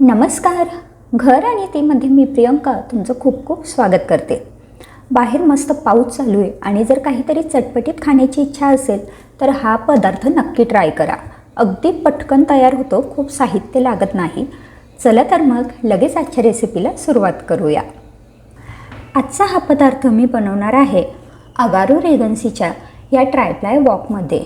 नमस्कार. घर आणि तेमध्ये मी प्रियंका तुमचं खूप खूप स्वागत करते. बाहेर मस्त पाऊस चालू आहे आणि जर काहीतरी चटपटीत खाण्याची इच्छा असेल तर हा पदार्थ नक्की ट्राय करा. अगदी पटकन तयार होतो खूप साहित्य लागत नाही. चला तर मग लगेच आजच्या रेसिपीला सुरुवात करूया. आजचा हा पदार्थ मी बनवणार आहे अगारू रेगन्सीच्या या ट्रायप्लाय वॉकमध्ये.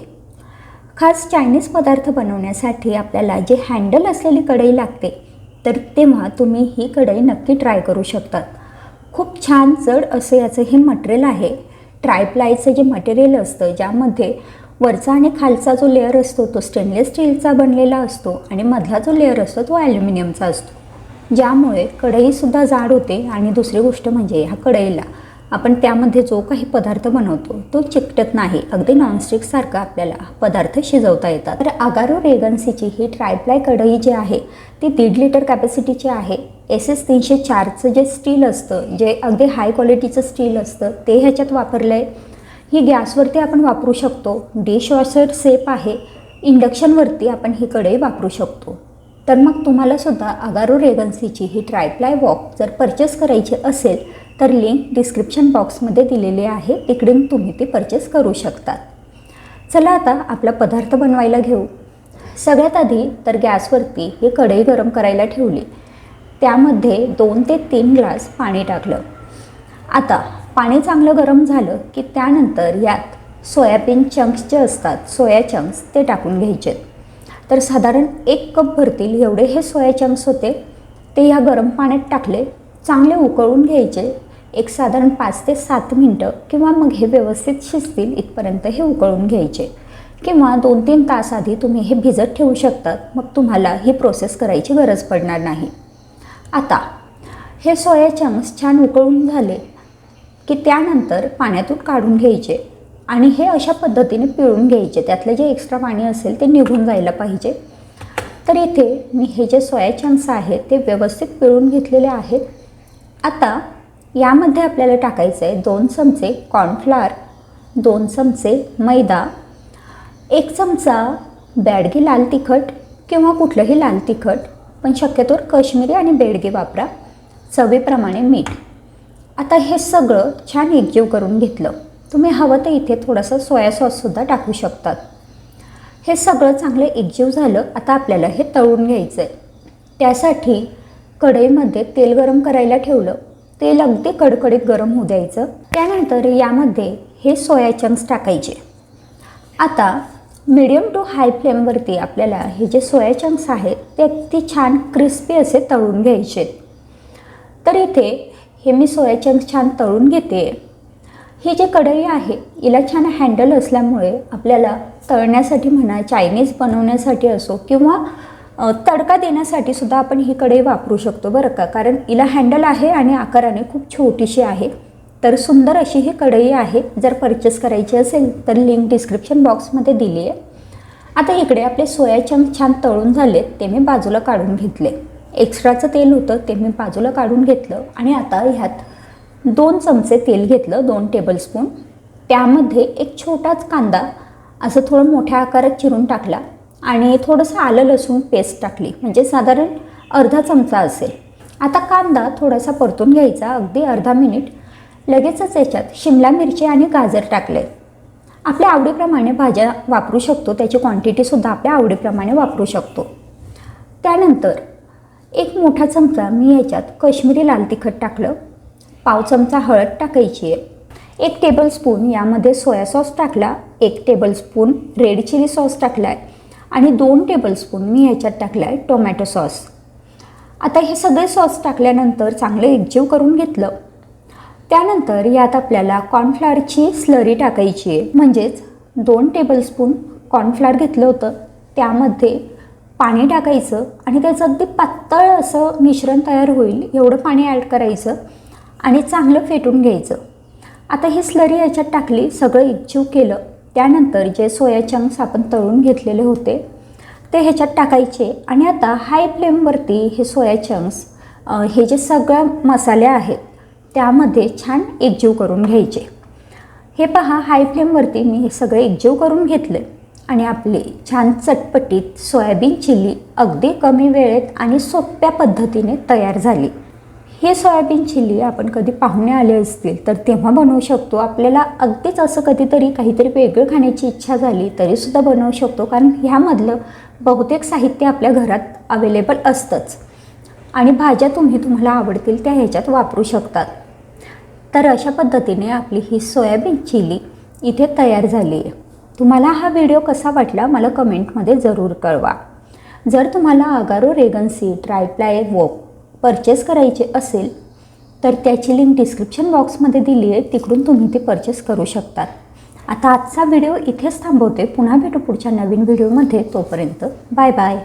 खास चायनीज पदार्थ बनवण्यासाठी आपल्याला जे हँडल असलेली कढई लागते तर तेव्हा तुम्ही ही कढई नक्की ट्राय करू शकतात. खूप छान जड असं याचं हे मटेरियल आहे. ट्रायप्लायचं जे मटेरियल असतं ज्यामध्ये वरचा आणि खालचा जो लेअर असतो तो स्टेनलेस स्टीलचा बनलेला असतो आणि मधला जो लेअर असतो तो ॲल्युमिनियमचा असतो. ज्यामुळे कढईसुद्धा जाड होते. आणि दुसरी गोष्ट म्हणजे ह्या कढईला आपण त्यामध्ये जो काही पदार्थ बनवतो तो चिकटत नाही. अगदी नॉनस्टिकसारखा आपल्याला पदार्थ शिजवता येतात. तर अगारो रेगन्सीची ही ट्रायप्लाय कढई जी आहे ती दीड लिटर कॅपॅसिटीची आहे. एस एस तीनशे चारचं जे स्टील असतं जे अगदी हाय क्वालिटीचं स्टील असतं ते ह्याच्यात वापरलं आहे ही गॅसवरती आपण वापरू शकतो. डिशवॉशर सेप आहे. इंडक्शनवरती आपण ही कढई वापरू शकतो. तर मग तुम्हालासुद्धा अगारो रेगन्सीची ही ट्रायप्लाय वॉक जर परचेस करायची असेल तर लिंक डिस्क्रिप्शन बॉक्समध्ये दिलेली आहे. तिकडून तुम्ही ती परचेस करू शकतात. चला आता आपला पदार्थ बनवायला घेऊ. सगळ्यात आधी तर गॅसवरती ही कढई गरम करायला ठेवली. त्यामध्ये दोन ते तीन ग्लास पाणी टाकलं. आता पाणी चांगलं गरम झालं की त्यानंतर यात सोयाबीन चंक्स जे असतात सोया चंक्स ते टाकून घ्यायचे. तर साधारण एक कप भरतील एवढे हे सोया चंक्स होते. ते ह्या गरम पाण्यात टाकले चांगले उकळून घ्यायचे. एक साधारण पाच ते सात मिनटं किंवा मग हे व्यवस्थित शिजतील इथपर्यंत हे उकळून घ्यायचे. किंवा दोन तीन तास आधी तुम्ही हे भिजत ठेवू शकतात मग तुम्हाला ही प्रोसेस करायची गरज पडणार नाही. आता हे सोया चंक्स छान उकळून झाले की त्यानंतर पाण्यातून काढून घ्यायचे आणि हे अशा पद्धतीने पिळून घ्यायचे. त्यातलं जे एक्स्ट्रा पाणी असेल ते निघून जायला पाहिजे. तर इथे मी हे जे सोया चंक्स आहेत ते व्यवस्थित पिळून घेतलेले आहेत. आता यामध्ये आपल्याला टाकायचं आहे दोन चमचे कॉर्नफ्लार दोन चमचे मैदा एक चमचा बॅडगी लाल तिखट किंवा कुठलंही लाल तिखट पण शक्यतोवर काश्मीरी आणि बेडगे वापरा. चवीप्रमाणे मीठ. आता हे सगळं छान एकजीव करून घेतलं. तुम्ही हवं तर इथे थोडंसं सोया सॉससुद्धा टाकू शकतात. हे सगळं चांगलं एकजीव झालं आता आपल्याला हे तळून घ्यायचं आहे त्यासाठी कढईमध्ये तेल गरम करायला ठेवलं. तेल अगदी कडकडीत गरम होऊ द्यायचं. त्यानंतर यामध्ये हे सोया चंक्स टाकायचे. आता मिडियम टू हाय फ्लेमवरती आपल्याला हे जे सोया चंक्स आहेत ते अगदी छान क्रिस्पी असे तळून घ्यायचे. तर इथे हे मी सोया चंक्स छान तळून घेते. ही जी कढई आहे हिला छान हँडल असल्यामुळे आपल्याला तळण्यासाठी म्हणा चायनीज बनवण्यासाठी असो किंवा तडका देण्यासाठी सुद्धा आपण ही कढई वापरू शकतो बरं का? कारण हिला हँडल आहे आणि आकाराने खूप छोटीशी आहे. तर सुंदर अशी ही कढई आहे. जर परचेस करायची असेल तर लिंक डिस्क्रिप्शन बॉक्समध्ये दिली आहे. आता इकडे आपले सोया चंक छान तळून झालेत ते मी बाजूला काढून घेतले. एक्स्ट्राचं तेल होतं ते मी बाजूला काढून घेतलं. आणि आता ह्यात दोन चमचे तेल घेतलं दोन टेबलस्पून त्यामध्ये एक छोटाच कांदा असं थोडं मोठ्या आकारात चिरून टाकला. आणि थोडंसं आलं लसूण पेस्ट टाकली. म्हणजे साधारण अर्धा चमचा असेल. आता कांदा थोडासा परतून घ्यायचा अगदी अर्धा मिनिट लगेचच याच्यात शिमला मिरची आणि गाजर टाकले आपल्या आवडीप्रमाणे भाज्या वापरू शकतो त्याची क्वांटिटीसुद्धा आपल्या आवडीप्रमाणे वापरू शकतो. त्यानंतर एक मोठा चमचा मी याच्यात कश्मीरी लाल तिखट टाकलं. पाव चमचा हळद टाकायची. आहे एक टेबलस्पून यामध्ये सोया सॉस टाकला. एक टेबलस्पून रेड चिली सॉस टाकला आहे आणि दोन टेबलस्पून मी ह्याच्यात टाकलं आहे टोमॅटो सॉस आता हे सगळे सॉस टाकल्यानंतर चांगलं एकजीव करून घेतलं. त्यानंतर यात आपल्याला कॉर्नफ्लॉवरची स्लरी टाकायची आहे. म्हणजेच दोन टेबलस्पून कॉर्नफ्लॉवर घेतलं होतं. त्यामध्ये पाणी टाकायचं आणि त्याचं अगदी पातळ असं मिश्रण तयार होईल. एवढं पाणी ॲड करायचं आणि चांगलं फेटून घ्यायचं. आता ही स्लरी याच्यात टाकली सगळं एकजीव केलं. त्यानंतर जे सोया चंक्स आपण तळून घेतलेले होते ते ह्याच्यात टाकायचे. आणि आता हाय फ्लेमवरती हे सोया चंक्स हे जे सगळं मसाले आहेत त्यामध्ये छान एकजीव करून घ्यायचे. हे पहा हाय फ्लेमवरती मी हे सगळे एकजीव करून घेतले. आणि आपली छान चटपटीत सोयाबीन चिली अगदी कमी वेळेत आणि सोप्या पद्धतीने तयार झाली. हे सोयाबीन चिली आपण कधी पाहुणे आले असतील तर तेव्हा बनवू शकतो. आपल्याला अगदीच असं कधीतरी काहीतरी वेगळं खाण्याची इच्छा झाली तरीसुद्धा बनवू शकतो. कारण ह्यामधलं बहुतेक साहित्य आपल्या घरात अवेलेबल असतंच. आणि भाज्या तुम्ही तुम्हाला आवडतील त्या ह्याच्यात वापरू शकतात. तर अशा पद्धतीने आपली ही सोयाबीन चिली इथे तयार झाली आहे. तुम्हाला हा व्हिडिओ कसा वाटला मला कमेंटमध्ये जरूर कळवा. जर तुम्हाला अगारो रेगन सीड ट्रायप्लाय वोक परचेस करायचे असेल तर त्याची लिंक डिस्क्रिप्शन बॉक्समध्ये दिली आहे. तिकडून तुम्ही ते परचेस करू शकतात. आता आजचा व्हिडिओ इथेच थांबवते. पुन्हा भेटू पुढच्या नवीन व्हिडिओमध्ये तोपर्यंत बाय बाय